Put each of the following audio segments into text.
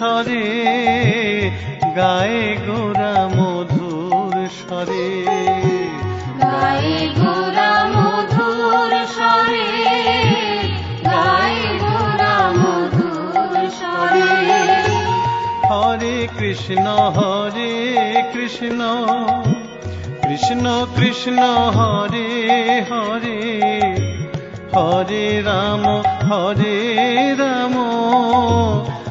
গোরা মধুর স্বরে গায়ে গোরা মধুর স্বরে। গায়ে গোরা মধুর স্বরে গায়ে গোরা মধুর স্বরে। হরে কৃষ্ণ হরে কৃষ্ণ কৃষ্ণ কৃষ্ণ হরে হরে। হরে রাম হরে রাম।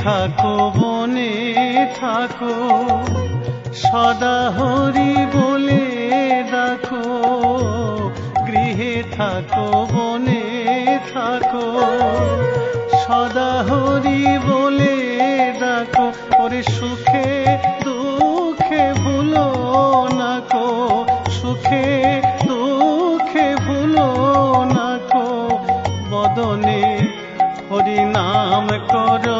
থাকো, বনে থাকো, সদা হরি বলে দেখো গৃহে থাকো, বনে থাকো, সদা হরি বলে দেখো ওরে সুখে দুঃখে ভুলো নাকো সুখে দুঃখে ভুলো নাকো বদনে হরি নাম করো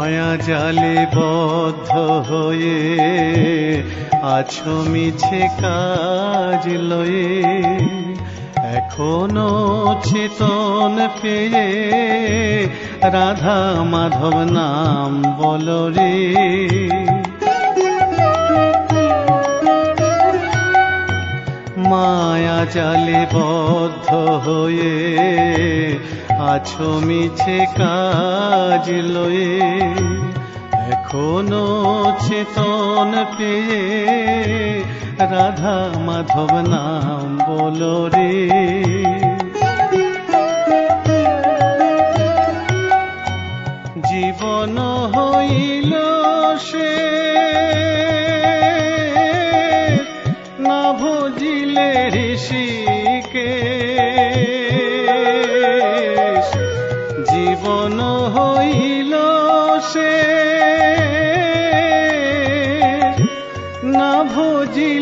মায়া জালে বদ্ধ হয়ে আছো মিছে কাজ লয়ে। এখনও চেতন পেয়ে রাধা মাধব নাম বল রে। মায়া জালে বদ্ধ হয়ে আছো মিছে কাজ লয়ে, এখনও চেতন পেয়ে, রাধা মাধব নাম বলো রে। জীবন হইল সে, না ভজিলে ঋষিকে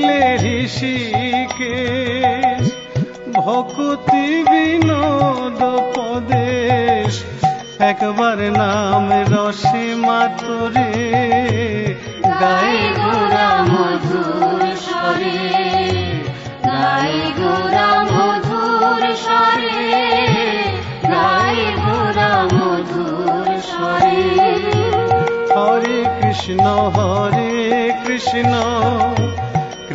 ভজিলে ঋষিকে, ভক্তি বিনোদ পদেশ একবার নাম রসে মাতরে গায়ে গোরা মধুর স্বরে গায়ে গোরা মধুর স্বরে গায়ে গোরা মধুর স্বরে। হরে কৃষ্ণ হরে কৃষ্ণ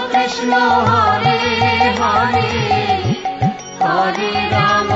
स् हरे हरे राम